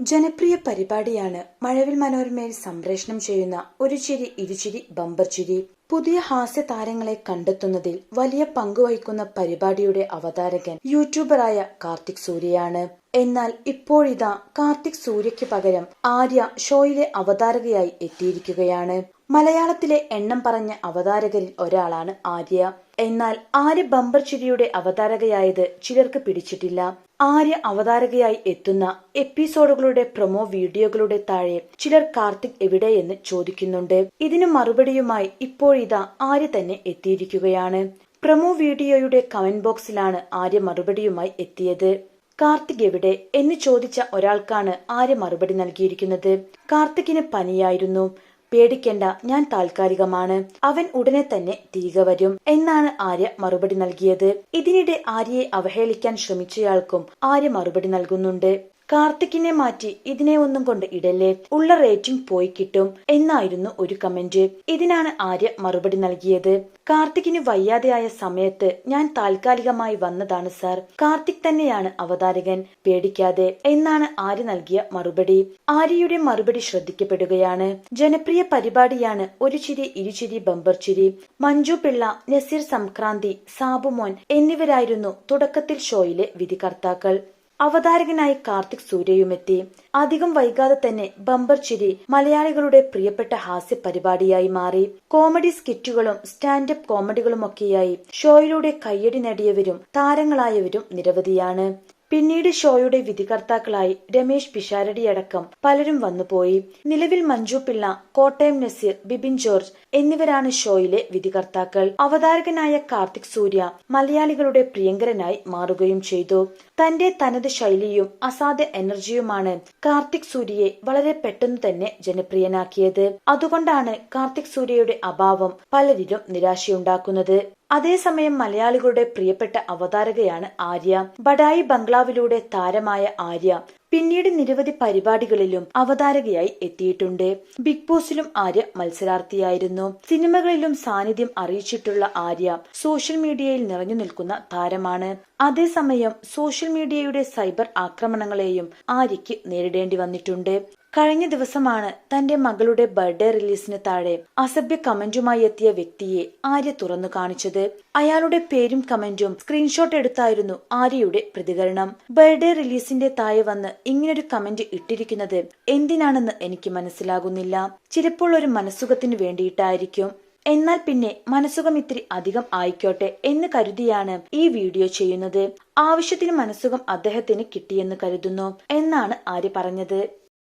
ജനപ്രിയ പരിപാടിയാണ് മഴവിൽ മനോരമയിൽ സംപ്രേഷണം ചെയ്യുന്ന ഒരു ചിരി ഇരുചിരി ബമ്പർ ചിരി. പുതിയ ഹാസ്യ താരങ്ങളെ കണ്ടെത്തുന്നതിൽ വലിയ പങ്കുവഹിക്കുന്ന പരിപാടിയുടെ അവതാരകൻ യൂട്യൂബറായ കാർത്തിക് സൂര്യയാണ്. എന്നാൽ ഇപ്പോഴിതാ കാർത്തിക് സൂര്യയ്ക്ക് പകരം ആര്യ ഷോയിലെ അവതാരകയായി എത്തിയിരിക്കുകയാണ്. മലയാളത്തിലെ എണ്ണം പറഞ്ഞ അവതാരകരിൽ ഒരാളാണ് ആര്യ. എന്നാൽ ആര്യ ബമ്പർ ചിരിയുടെ അവതാരകയായത് ചിലർക്ക് പിടിച്ചിട്ടില്ല. ആര്യ അവതാരകയായി എത്തുന്ന എപ്പിസോഡുകളുടെ പ്രൊമോ വീഡിയോകളുടെ താഴെ ചിലർ കാർത്തിക് എവിടെയെന്ന് ചോദിക്കുന്നുണ്ട്. ഇതിനു മറുപടിയുമായി ഇപ്പോഴിതാ ആര്യ തന്നെ എത്തിയിരിക്കുകയാണ്. പ്രൊമോ വീഡിയോയുടെ കമന്റ് ബോക്സിലാണ് ആര്യ മറുപടിയുമായി എത്തിയത്. കാർത്തിക് എവിടെ എന്ന് ചോദിച്ച ഒരാൾക്കാണ് ആര്യ മറുപടി നൽകിയിരിക്കുന്നത്. കാർത്തികിന് പനിയായിരുന്നു. പേടിക്കണ്ട ഞാൻ താൽക്കാലികമാണ്. അവൻ ഉടനെ തന്നെ തിരികെ വരും. എന്നാണ് ആര്യ മറുപടി നൽകിയത്. ഇതിനിടെ ആര്യയെ അവഹേളിക്കാൻ ശ്രമിച്ചയാൾക്കും ആര്യ മറുപടി നൽകുന്നുണ്ട്. കാർത്തിക്കിനെ മാറ്റി ഇതിനെ ഒന്നും കൊണ്ട് ഇടല്ലേ? ഉള്ള റേറ്റിംഗ് പോയി കിട്ടും എന്നായിരുന്നു ഒരു കമന്റ്. ഇതിനാണ് ആര്യ മറുപടി നൽകിയത്. കാർത്തിക്കിന് വയ്യാതെയായ സമയത്ത് ഞാൻ താൽക്കാലികമായി വന്നതാണ് സാർ. കാർത്തിക് തന്നെയാണ് അവതാരകൻ. പേടിക്കാതെ എന്നാണ് ആര്യ നൽകിയ മറുപടി. ആര്യയുടെ മറുപടി ശ്രദ്ധിക്കപ്പെടുകയാണ്. ജനപ്രിയ പരിപാടിയാണ് ഒരു ചിരി ഇരുചിരി ബമ്പർ ചിരി. മഞ്ജു പിള്ള നസീർ സംക്രാന്തി സാബുമോൻ എന്നിവരായിരുന്നു തുടക്കത്തിൽ ഷോയിലെ വിധികർത്താക്കൾ. അവതാരകനായി കാർത്തിക് സൂര്യയുമെത്തി. അധികം വൈകാതെ തന്നെ ബമ്പർ ചിരി മലയാളികളുടെ പ്രിയപ്പെട്ട ഹാസ്യ പരിപാടിയായി മാറി. കോമഡി സ്കിറ്റുകളും സ്റ്റാൻഡപ്പ് കോമഡികളുമൊക്കെയായി ഷോയിലൂടെ കയ്യടി നേടിയവരും താരങ്ങളായവരും നിരവധിയാണ്. പിന്നീട് ഷോയുടെ വിധികർത്താക്കളായി രമേശ് പിഷാരടിയടക്കം പലരും വന്നുപോയി. നിലവിൽ മഞ്ജു പിള്ള കോട്ടയം നസീർ ബിബിൻ ജോർജ് എന്നിവരാണ് ഷോയിലെ വിധികർത്താക്കൾ. അവതാരകനായ കാർത്തിക് സൂര്യ മലയാളികളുടെ പ്രിയങ്കരനായി മാറുകയും ചെയ്തു. തന്റെ തനത് ശൈലിയും അസാധ്യ എനർജിയുമാണ് കാർത്തിക് സൂര്യയെ വളരെ പെട്ടെന്ന് തന്നെ ജനപ്രിയനാക്കിയത്. അതുകൊണ്ടാണ് കാർത്തിക് സൂര്യയുടെ അഭാവം പലരിലും നിരാശയുണ്ടാക്കുന്നത്. അതേസമയം മലയാളികളുടെ പ്രിയപ്പെട്ട അവതാരകയാണ് ആര്യ. ബഡായി ബംഗ്ലാവിലൂടെ താരമായ ആര്യ പിന്നീട് നിരവധി പരിപാടികളിലും അവതാരകയായി എത്തിയിട്ടുണ്ട്. ബിഗ് ബോസിലും ആര്യ മത്സരാർത്ഥിയായിരുന്നു. സിനിമകളിലും സാന്നിധ്യം അറിയിച്ചിട്ടുള്ള ആര്യ സോഷ്യൽ മീഡിയയിൽ നിറഞ്ഞു നിൽക്കുന്ന താരമാണ്. അതേസമയം സോഷ്യൽ മീഡിയയുടെ സൈബർ ആക്രമണങ്ങളെയും ആര്യയ്ക്ക് നേരിടേണ്ടി വന്നിട്ടുണ്ട്. കഴിഞ്ഞ ദിവസമാണ് തന്റെ മകളുടെ ബർത്ത്ഡേ റിലീസിന് താഴെ അസഭ്യ കമന്റുമായി എത്തിയ വ്യക്തിയെ ആര്യ തുറന്നു കാണിച്ചത്. അയാളുടെ പേരും കമന്റും സ്ക്രീൻഷോട്ട് എടുത്തായിരുന്നു ആര്യയുടെ പ്രതികരണം. ബർത്ത്ഡേ റിലീസിന്റെ താഴെ വന്ന് ഇങ്ങനൊരു കമന്റ് ഇട്ടിരിക്കുന്നത് എന്തിനാണെന്ന് എനിക്ക് മനസ്സിലാകുന്നില്ല. ചിലപ്പോൾ ഒരു മനസ്സുഖത്തിന് വേണ്ടിയിട്ടായിരിക്കും. എന്നാൽ പിന്നെ മനസ്സുഖം ഇത്തിരി അധികം ആയിക്കോട്ടെ എന്ന് കരുതിയാണ് ഈ വീഡിയോ ചെയ്യുന്നത്. ആവശ്യത്തിന് മനസ്സുഖം അദ്ദേഹത്തിന് കിട്ടിയെന്ന് കരുതുന്നു എന്നാണ് ആര്യ പറഞ്ഞത്.